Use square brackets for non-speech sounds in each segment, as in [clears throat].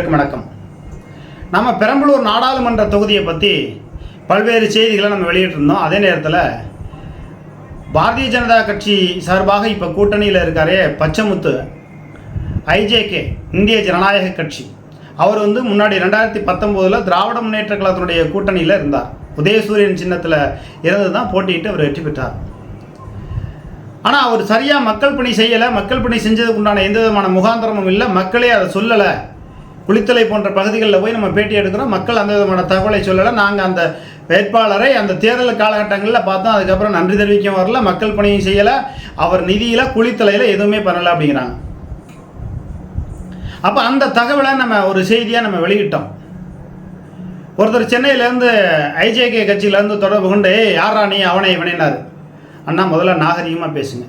வணக்கம். நம்ம பெரம்பலூர் நாடாளுமன்ற தொகுதியை பற்றி பல்வேறு செய்திகளை நம்ம வெளியிட்டிருந்தோம். அதே நேரத்தில் பாரதிய ஜனதா கட்சி சார்பாக இப்போ கூட்டணியில் இருக்காரே பச்சமுத்து ஐஜேகே இந்திய ஜனநாயக கட்சி. அவர் வந்து முன்னாடி ரெண்டாயிரத்தி பத்தொம்போதில் திராவிட முன்னேற்ற கழகத்தினுடைய கூட்டணியில் இருந்தார். உதயசூரியன் சின்னத்தில் இருந்து தான் போட்டியிட்டு அவர் வெற்றி பெற்றார். ஆனால் அவர் சரியாக மக்கள் பணி செய்யலை. மக்கள் பணி செஞ்சதுக்கு உண்டான எந்த விதமான முகாந்திரமும் இல்லை. மக்களே அதை சொல்லலை. குளித்தலை போன்ற பகுதிகளில் போய் நம்ம பேட்டி எடுக்கிறோம். மக்கள் அந்த விதமான தகவலை சொல்லலை. நாங்கள் அந்த வேட்பாளரை அந்த தேர்தல் காலகட்டங்களில் பார்த்தோம். அதுக்கப்புறம் நன்றி தெரிவிக்கவும் வரல. மக்கள் பணியும் செய்யலை. அவர் நிதியில் குளித்தலையில் எதுவுமே பண்ணலை அப்படிங்கிறாங்க. அப்போ அந்த தகவலை நம்ம ஒரு செய்தியாக நம்ம வெளியிட்டோம். ஒருத்தர் சென்னையிலேருந்து ஐஜேகே கட்சியிலேருந்து தொடர்பு கொண்டு யாரா நீ? அவனை வினைனார் அண்ணா முதல்ல நாகரிகமாக பேசுங்க.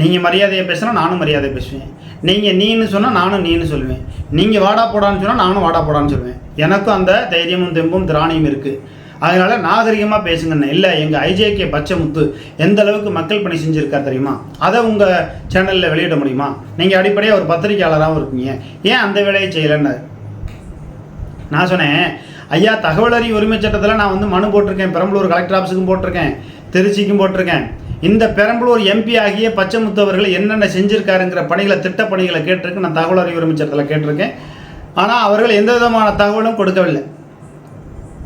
நீங்கள் மரியாதையை பேசுனா நானும் மரியாதை பேசுவேன். நீங்கள் நீன்னு சொன்னால் நானும் நீன்னு சொல்லுவேன். நீங்கள் வாடா போடான்னு சொன்னால் நானும் வாடா போடான்னு சொல்லுவேன். எனக்கும் அந்த தைரியமும் தெம்பும் திராணியும் இருக்குது அதனால் நாகரிகமாக பேசுங்கண்ணே. இல்லை எங்கள் ஐஜேகே பச்சைமுத்து எந்த அளவுக்கு மக்கள் பணி செஞ்சுருக்கா தெரியுமா? அதை உங்கள் சேனலில் வெளியிட முடியுமா? நீங்கள் அடிப்படையாக ஒரு பத்திரிக்கையாளராகவும் இருக்கீங்க. ஏன் அந்த வேலையை செய்யலைன்னு? நான் சொன்னேன் ஐயா தகவல் அறிவு உரிமை சட்டத்தில் நான் வந்து மனு போட்டிருக்கேன். பெரம்பலூர் கலெக்டர் ஆஃபீஸுக்கும் போட்டிருக்கேன். திருச்சிக்கும் போட்டிருக்கேன். இந்த பெரம்பலூர் எம்பி ஆகிய பச்சைமுத்து அவர்கள் என்னென்ன செஞ்சுருக்காருங்கிற பணிகளை திட்ட பணிகளை கேட்டிருக்கு. நான் தகவல் அறிவு அமைச்சரத்தில் கேட்டிருக்கேன். ஆனால் அவர்கள் எந்த விதமான தகவலும் கொடுக்கவில்லை.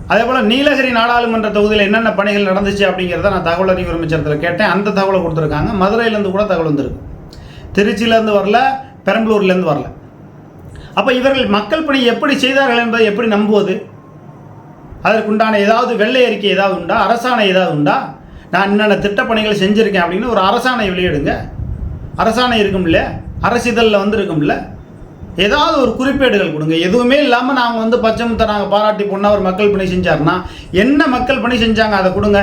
அதே போல் நீலகிரி நாடாளுமன்ற தொகுதியில் என்னென்ன பணிகள் நடந்துச்சு அப்படிங்கிறத நான் தகவல் அறிவு அமைச்சரத்தில் கேட்டேன். அந்த தகவலை கொடுத்துருக்காங்க. மதுரையிலேருந்து கூட தகவல் வந்திருக்கு. திருச்சியிலேருந்து வரல பெரம்பலூர்லேருந்து வரல. அப்போ இவர்கள் மக்கள் பணி எப்படி செய்தார்கள் என்பதை எப்படி நம்புவது? அதற்குண்டான ஏதாவது வெள்ளை அறிக்கை ஏதாவது உண்டா? அரசாணை ஏதாவது உண்டா? நான் என்னென்ன திட்டப்பணிகள் செஞ்சுருக்கேன் அப்படின்னு ஒரு அரசாணை வெளியிடுங்க. அரசாணை இருக்கும்ல? அரசிதழில் வந்து இருக்கும்ல ஏதாவது ஒரு குறிப்பேடுகள் கொடுங்க. எதுவுமே இல்லாமல் நாங்கள் வந்து பச்சைமுத்தை நாங்கள் பாராட்டி பொண்ணாக ஒரு மக்கள் பணி செஞ்சாருன்னா என்ன மக்கள் பணி செஞ்சாங்க அதை கொடுங்க.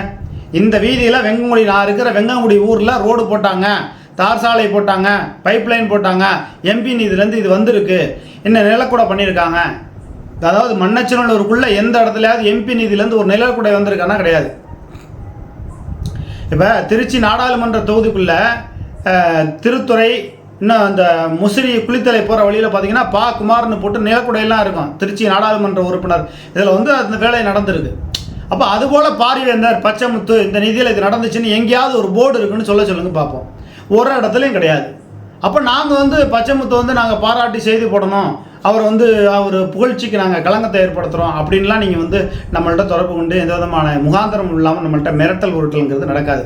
இந்த வீதியில் வெங்கங்குடி நான் இருக்கிற வெங்கங்குடி ஊரில் ரோடு போட்டாங்க தார் சாலை போட்டாங்க பைப் லைன் போட்டாங்க எம்பி நீதிலேருந்து இது வந்திருக்கு. என்ன நிலக்கூட பண்ணியிருக்காங்க. அதாவது மண்ணச்சநல்லூருக்குள்ளே எந்த இடத்துலையாவது எம்பி நிதியிலேருந்து ஒரு நிலக்கூடை வந்திருக்கானா கிடையாது. இப்போ திருச்சி நாடாளுமன்ற தொகுதிக்குள்ளே திருத்துறை இன்னும் அந்த முசிறி குளித்தலை போகிற வழியில் பார்த்தீங்கன்னா பா. குமார்னு போட்டு நிலக்குடையெல்லாம் இருக்கும். திருச்சி நாடாளுமன்ற உறுப்பினர். இதில் வந்து அந்த வேலை நடந்திருக்கு. அப்போ அதுபோல் பாரிவேந்தர் பச்சைமுத்து இந்த நிதியில் இது நடந்துச்சுன்னு எங்கேயாவது ஒரு போர்டு இருக்குன்னு சொல்ல சொல்லுங்க பார்ப்போம். ஒரு இடத்துலையும் கிடையாது. அப்போ நாங்கள் வந்து பச்சைமுத்து வந்து நாங்கள் பாராட்டி செய்தி போடணும். அவர் வந்து அவர் புகழ்ச்சிக்கு நாங்கள் களங்கத்தை ஏற்படுத்துகிறோம் அப்படின்லாம் நீங்கள் வந்து நம்மள்ட்ட தொடர்பு கொண்டு எந்த விதமான முகாந்திரம் இல்லாமல் நம்மள்ட்ட மிரட்டல் உருட்டல்ங்கிறது நடக்காது.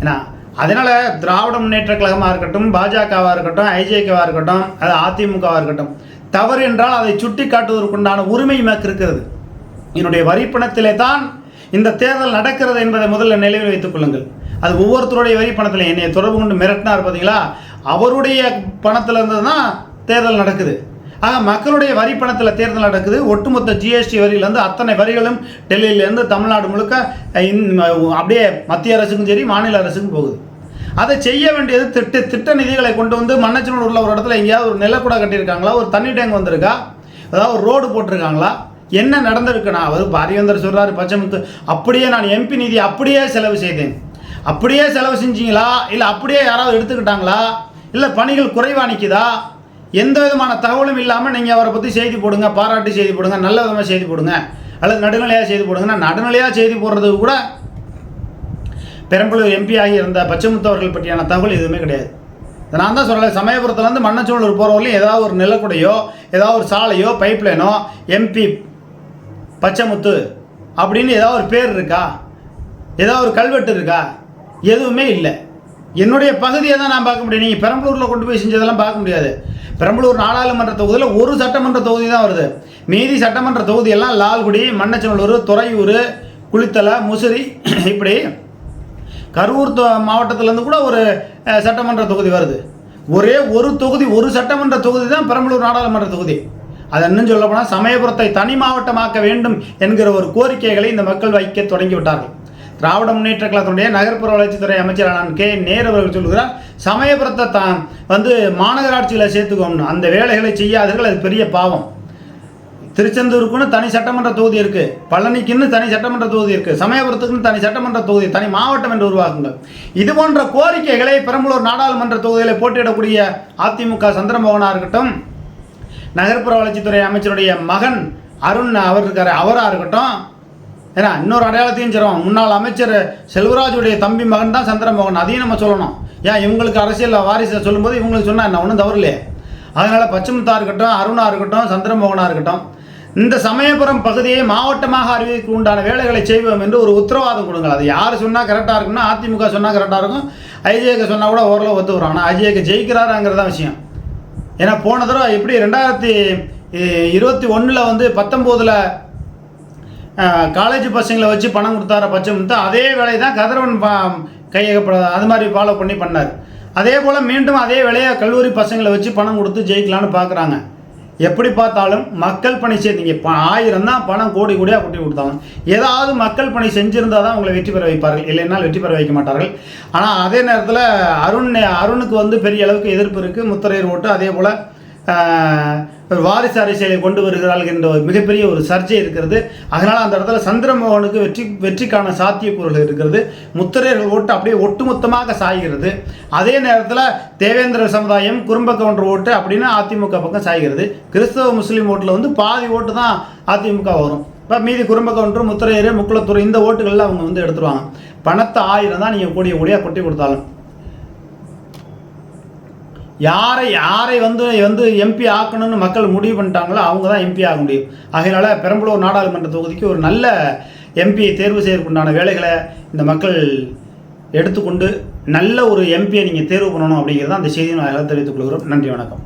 ஏன்னா அதனால் திராவிட முன்னேற்ற கழகமாக இருக்கட்டும் பாஜகவாக இருக்கட்டும் ஐஜேகேவாக இருக்கட்டும் அது அதிமுகவாக இருக்கட்டும் தவறு என்றால் அதை சுட்டி காட்டுவதற்குண்டான உரிமை மேற்கு இருக்கிறது. என்னுடைய வரிப்பணத்திலே தான் இந்த தேர்தல் நடக்கிறது என்பதை முதல்ல நினைவில் வைத்துக் கொள்ளுங்கள். அது ஒவ்வொருத்தருடைய வரிப்பணத்தில் என்னை தொடர்பு கொண்டு மிரட்டினார் பார்த்தீங்களா? அவருடைய பணத்தில் இருந்து தான் தேர்தல் நடக்குது. ஆக மக்களுடைய வரி பணத்தில் தேர்தல் நடக்குது. ஒட்டுமொத்த ஜிஎஸ்டி வரியிலேருந்து அத்தனை வரிகளும் டெல்லியிலேருந்து தமிழ்நாடு முழுக்க அப்படியே மத்திய அரசுக்கும் சரி மாநில அரசுக்கும் போகுது. அதை செய்ய வேண்டியது திட்ட திட்ட நிதிகளை கொண்டு வந்து மன்னச்சனூரில் ஒரு இடத்துல எங்கேயாவது ஒரு நிலக்கூட கட்டியிருக்காங்களா? ஒரு தண்ணி டேங்க் வந்திருக்கா? ஏதாவது ஒரு ரோடு போட்டிருக்காங்களா? என்ன நடந்திருக்குண்ணா அவர் பாரியந்தர் சொல்கிறாரு பச்சைமுத்து அப்படியே நான் எம்பி நிதி அப்படியே செலவு செய்தேன். அப்படியே செலவு செஞ்சீங்களா? இல்லை அப்படியே யாராவது எடுத்துக்கிட்டாங்களா? இல்லை பணிகள் குறைவா நிற்குதா எந்த விதமான தகவலும் இல்லாமல் நீங்கள் அவரை பற்றி செய்தி போடுங்க பாராட்டு செய்தி போடுங்க நல்ல விதமாக செய்தி போடுங்க. அல்லது நடுநிலையாக செய்தி போடுங்கன்னா நடுநிலையாக செய்தி போடுறதுக்கு கூட பெரம்பலூர் எம்பி ஆகி இருந்த பச்சைமுத்து அவர்கள் பற்றியான தகவல் எதுவுமே கிடையாது. நான் தான் சொல்லலை. சமயபுரத்துலேருந்து மன்னச்சூழல் போகிற ஏதாவது ஒரு நிலக்குடையோ ஏதாவது ஒரு சாலையோ பைப் லைனோ எம்பி பச்சைமுத்து அப்படின்னு ஏதாவது ஒரு பேர் இருக்கா? ஏதாவது ஒரு கல்வெட்டு இருக்கா? எதுவுமே இல்லை. என்னுடைய பகுதியை தான் நான் பார்க்க முடியும். நீங்கள் பெரம்பலூரில் கொண்டு போய் செஞ்சதெல்லாம் பார்க்க முடியாது. பெரம்பலூர் நாடாளுமன்ற தொகுதியில் ஒரு சட்டமன்ற தொகுதி தான் வருது. மீதி சட்டமன்ற தொகுதியெல்லாம் லால்குடி மன்னச்சநல்லூர் துறையூர் குளித்தலை முசிறி [clears throat] இப்படி கரூர் தொ- மாவட்டத்திலேருந்து கூட ஒரு சட்டமன்ற தொகுதி வருது. ஒரே ஒரு தொகுதி ஒரு சட்டமன்ற தொகுதி தான் பெரம்பலூர் நாடாளுமன்ற தொகுதி. அது இன்னும் சொல்ல போனால் சமயபுரத்தை தனி மாவட்டமாக்க வேண்டும் என்கிற ஒரு கோரிக்கைகளை இந்த மக்கள் வைக்க தொடங்கி விட்டார்கள். திராவிட முன்னேற்ற கழகத்தினுடைய நகர்ப்புற வளர்ச்சித்துறை அமைச்சரான கே நேரு அவர்கள் சொல்கிறார் சமயபுரத்தை தான் வந்து மாநகராட்சியில் சேர்த்துக்கோம்னு. அந்த வேலைகளை செய்யாதீர்கள் அது பெரிய பாவம். திருச்செந்தூருக்குன்னு தனி சட்டமன்ற தொகுதி இருக்குது பழனிக்குன்னு தனி சட்டமன்ற தொகுதி இருக்குது சமயபுரத்துக்குன்னு தனி சட்டமன்ற தொகுதி தனி மாவட்டம் என்று உருவாக்குங்கள். இது போன்ற கோரிக்கைகளை பெரம்பலூர் நாடாளுமன்ற தொகுதியில் போட்டியிடக்கூடிய அதிமுக சந்திரமோகனாக இருக்கட்டும் நகர்ப்புற வளர்ச்சித்துறை அமைச்சருடைய மகன் அருண் அவர் இருக்கார் அவராக இருக்கட்டும் ஏன்னா இன்னொரு அடையாளத்தையும் சொல்லுவோம் முன்னாள் அமைச்சர் செல்வராஜுடைய தம்பி மகன் தான் சந்திரமோகன். அதையும் நம்ம சொல்லணும். ஏன் இவங்களுக்கு அரசியல் வாரிசை சொல்லும்போது இவங்களுக்கு சொன்னால் என்ன? ஒன்றும் தவறு இல்லையே. அதனால் பச்சமுத்தா இருக்கட்டும் அருணா இருக்கட்டும் சந்திரமோகனாக இருக்கட்டும் இந்த சமயபுரம் பகுதியை மாவட்டமாக அறிவிக்க உண்டான வேலைகளை செய்வோம் என்று ஒரு உத்தரவாதம் கொடுங்கள். அது யார் சொன்னால் கரெக்டாக இருக்கும்னா அதிமுக சொன்னால் கரெக்டாக இருக்கும். ஐஜேக்கு சொன்னால் கூட ஓரளவு ஒத்து வரும். ஆனால் ஐஜேக்கு ஜெயிக்கிறாராங்கிறது தான் விஷயம். ஏன்னா போன தடவை எப்படி ரெண்டாயிரத்தி இருபத்தி ஒன்றில் வந்து பத்தொம்போதில் காலேஜ் பசங்களை வச்சு பணம் கொடுத்தார பட்சம் முத்தா அதே வேலையை தான் கதிரவன் பா கையகப்பட அது மாதிரி ஃபாலோ பண்ணி பண்ணார். அதே போல் மீண்டும் அதே வேலையை கல்லூரி பசங்களை வச்சு பணம் கொடுத்து ஜெயிக்கலான்னு பார்க்குறாங்க எப்படி பார்த்தாலும் மக்கள் பணி செய்தீங்க இப்போ ஆயிரம் தான் பணம் கோடி கோடியாக கொட்டி கொடுத்தாங்க. ஏதாவது மக்கள் பணி செஞ்சிருந்தால் தான் உங்களை வெற்றி பெற வைப்பார்கள். இல்லைன்னா வெற்றி பெற வைக்க மாட்டார்கள். ஆனால் அதே நேரத்தில் அருண் அருணுக்கு வந்து பெரிய அளவுக்கு எதிர்ப்பு இருக்குது முத்திரையர் ஓட்டு அதே போல் வாரிசு அரசியலை கொண்டு வருகிறார்கள் என்ற ஒரு மிகப்பெரிய ஒரு சர்ச்சை இருக்கிறது. அதனால் அந்த இடத்துல சந்திரமோகனுக்கு வெற்றி வெற்றிக்கான சாத்தியக்கூறுகள் இருக்கிறது. முத்திரையர்கள் ஓட்டு அப்படியே ஒட்டுமொத்தமாக சாய்கிறது. அதே நேரத்தில் தேவேந்திர சமுதாயம் குறும்ப கவுண்டர் ஓட்டு அப்படின்னு அதிமுக பக்கம் சாய்கிறது. கிறிஸ்தவ முஸ்லீம் ஓட்டில் வந்து பாதி ஓட்டு தான் அதிமுக வரும். இப்போ மீதி குறும்ப கவுண்டர் முத்திரையர் முக்குளத்துறை இந்த ஓட்டுகளில் அவங்க வந்து எடுத்துருவாங்க. பணத்தை ஆயிரம் தான் நீங்கள் கூடிய கூடிய கொட்டி கொடுத்தாலும். யாரை யாரை வந்து வந்து எம்பி ஆக்கணும்னு மக்கள் முடிவு பண்ணிட்டாங்களோ அவங்க தான் எம்பி ஆக முடியும். ஆகையினால பெரம்பலூர் நாடாளுமன்ற தொகுதிக்கு ஒரு நல்ல எம்பியை தேர்வு செய்யறதுக்குண்டான வேலைகளை இந்த மக்கள் எடுத்துக்கொண்டு நல்ல ஒரு எம்பியை நீங்கள் தேர்வு பண்ணணும் அப்படிங்கிறத அந்த செய்தியை நான் தெரிவித்துக் கொள்கிறோம். நன்றி வணக்கம்.